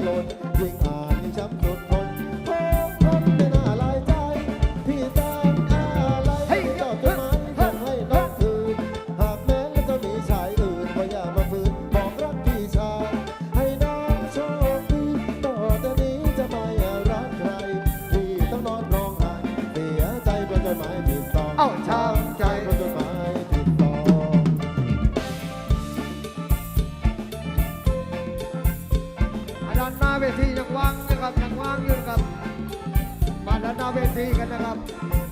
Lord. Bring ด้านหน้าเวทียังว่างนะครับยังว่างอยู่นะครับมาด้านหน้าเวทีกันนะครับ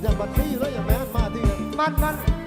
อย่างบัตรซี่แล้วอย่างแม่นมาที่กันมันมัน